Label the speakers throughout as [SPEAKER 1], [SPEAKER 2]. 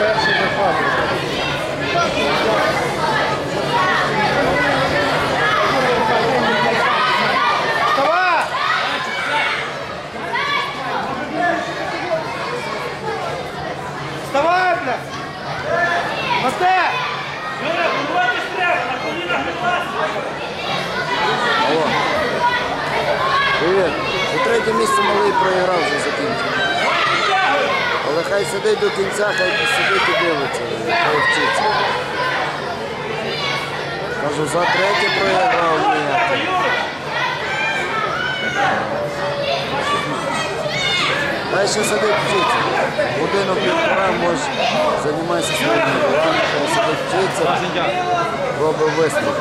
[SPEAKER 1] перший на Вставай, бля! Масте!
[SPEAKER 2] Юра, виновати стряпа, на колінах не класно!
[SPEAKER 3] Алло. Привіт. За третє місце малий проіграв вже закінчив. Хай сидить до кінця, хай сидить і дивиться, хай вчиться. Кажу, за третє проіграв ніяк. Хай ще сидить вчиться. Годину півтора може займається своїми хай сидить вчиться, робить висновок.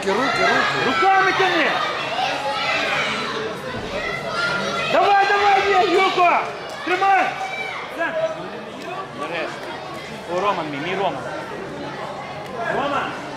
[SPEAKER 3] Руки, руки, руки.
[SPEAKER 2] Руками тяни! Давай, давай, є, Юко! Тримай! Нарешті. О, Роман мій, мій Роман. Роман! Е, о,